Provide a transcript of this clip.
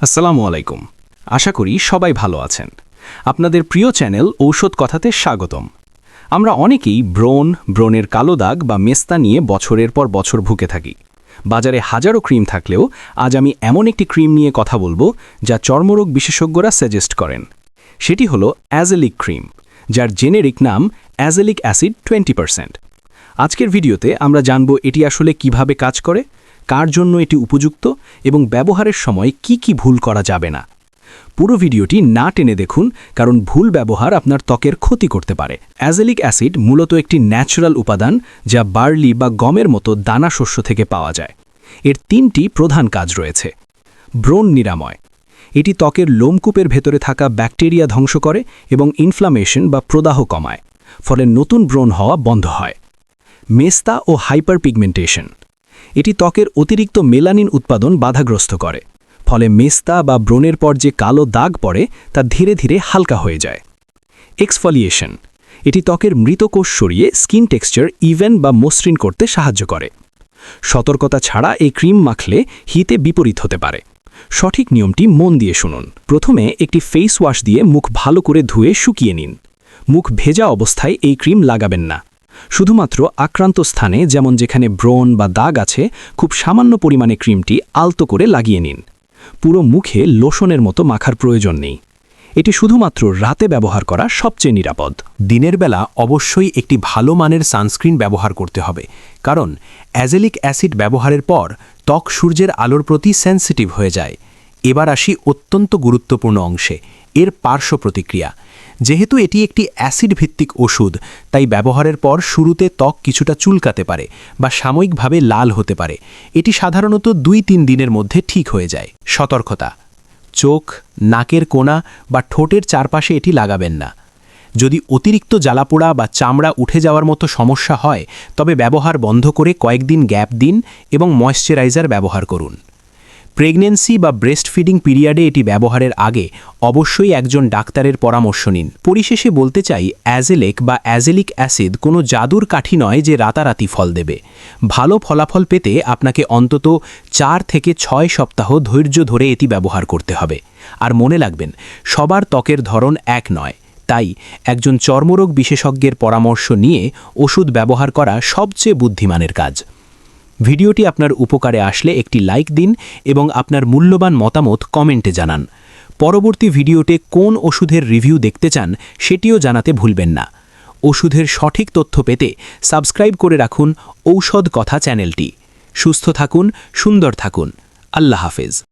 আসসালামু আলাইকুম। আশা করি সবাই ভালো আছেন। আপনাদের প্রিয় চ্যানেল ঔষধ কথাতে স্বাগতম। আমরা অনেকেই ব্রণ, ব্রণের কালো দাগ বা মেস্তা নিয়ে বছরের পর বছর ভুকে থাকি। বাজারে হাজারো ক্রিম থাকলেও আজ আমি এমন একটি ক্রিম নিয়ে কথা বলব যা চর্মরোগ বিশেষজ্ঞরা সাজেস্ট করেন। সেটি হলো অ্যাজেলিক ক্রিম, যার জেনেরিক নাম অ্যাজেলিক অ্যাসিড টোয়েন্টি আজকের ভিডিওতে আমরা জানব এটি আসলে কীভাবে কাজ করে কার জন্য এটি উপযুক্ত এবং ব্যবহারের সময় কি কি ভুল করা যাবে না। পুরো ভিডিওটি না টেনে দেখুন, কারণ ভুল ব্যবহার আপনার ত্বকের ক্ষতি করতে পারে। অ্যাজেলিক অ্যাসিড মূলত একটি ন্যাচারাল উপাদান যা বার্লি বা গমের মতো দানা শস্য থেকে পাওয়া যায়। এর তিনটি প্রধান কাজ রয়েছে। ব্রণ নিরাময়। এটি ত্বকের লোমকূপের ভেতরে থাকা ব্যাকটেরিয়া ধ্বংস করে এবং ইনফ্লামেশন বা প্রদাহ কমায়, ফলে নতুন ব্রণ হওয়া বন্ধ হয়। মেস্তা ও হাইপার পিগমেন্টেশন এটি ত্বকের অতিরিক্ত মেলানিন উৎপাদন বাধাগ্রস্ত করে, ফলে মেস্তা বা ব্রণের পর যে কালো দাগ পড়ে তা ধীরে ধীরে হালকা হয়ে যায়। এক্সফলিয়েশন, এটি ত্বকের মৃত কোষ সরিয়ে স্কিন টেক্সচার ইভেন বা মসৃণ করতে সাহায্য করে। সতর্কতা ছাড়া এই ক্রিম মাখলে হিতে বিপরীত হতে পারে। সঠিক নিয়মটি মন দিয়ে শুনুন। প্রথমে একটি ফেস ওয়াশ দিয়ে মুখ ভালো করে ধুয়ে শুকিয়ে নিন। মুখ ভেজা অবস্থায় এই ক্রিম লাগাবেন না। শুধুমাত্র আক্রান্ত স্থানে, যেমন যেখানে ব্রণ বা দাগ আছে, খুব সামান্য পরিমাণে ক্রিমটি আলতো করে লাগিয়ে নিন। পুরো মুখে লোশনের মতো মাখার প্রয়োজন নেই। এটি শুধুমাত্র রাতে ব্যবহার করা সবচেয়ে নিরাপদ। দিনের বেলা অবশ্যই একটি ভালো মানের সানস্ক্রিন ব্যবহার করতে হবে, কারণ অ্যাজেলিক অ্যাসিড ব্যবহারের পর ত্বক সূর্যের আলোর প্রতি সেন্সিটিভ হয়ে যায়। এবার আসি অত্যন্ত গুরুত্বপূর্ণ অংশে, এর পার্শ্ব প্রতিক্রিয়া। যেহেতু এটি একটি অ্যাসিড ভিত্তিক ওষুধ, তাই ব্যবহারের পর শুরুতে ত্বক কিছুটা চুলকাতে পারে বা সাময়িকভাবে লাল হতে পারে। এটি সাধারণত দুই তিন দিনের মধ্যে ঠিক হয়ে যায়। সতর্কতা। চোখ, নাকের কোণা বা ঠোঁটের চারপাশে এটি লাগাবেন না। যদি অতিরিক্ত জ্বালাপোড়া বা চামড়া উঠে যাওয়ার মতো সমস্যা হয়, তবে ব্যবহার বন্ধ করে কয়েকদিন গ্যাপ দিন এবং ময়শ্চারাইজার ব্যবহার করুন। প্রেগনেন্সি বা ব্রেস্ট ফিডিং পিরিয়ডে এটি ব্যবহারের আগে অবশ্যই একজন ডাক্তারের পরামর্শ নিন। পরিশেষে বলতে চাই, অ্যাজেলেক বা অ্যাজেলিক অ্যাসিড কোনো জাদুর কাঠি নয় যে রাতারাতি ফল দেবে। ভালো ফলাফল পেতে আপনাকে অন্তত চার থেকে ছয় সপ্তাহ ধৈর্য ধরে এটি ব্যবহার করতে হবে। আর মনে রাখবেন, সবার ত্বকের ধরন এক নয়। তাই একজন চর্মরোগ বিশেষজ্ঞের পরামর্শ নিয়ে ওষুধ ব্যবহার করা সবচেয়ে বুদ্ধিমানের কাজ। ভিডিওটি আপনার উপকারে আসলে একটি লাইক দিন এবং আপনার মূল্যবান মতামত কমেন্টে জানান। পরবর্তী ভিডিওতে কোন ওষুধের রিভিউ দেখতে চান সেটিও জানাতে ভুলবেন না। ওষুধের সঠিক তথ্য পেতে সাবস্ক্রাইব করে রাখুন ঔষধ কথা চ্যানেলটি। সুস্থ থাকুন, সুন্দর থাকুন। আল্লাহ হাফেজ।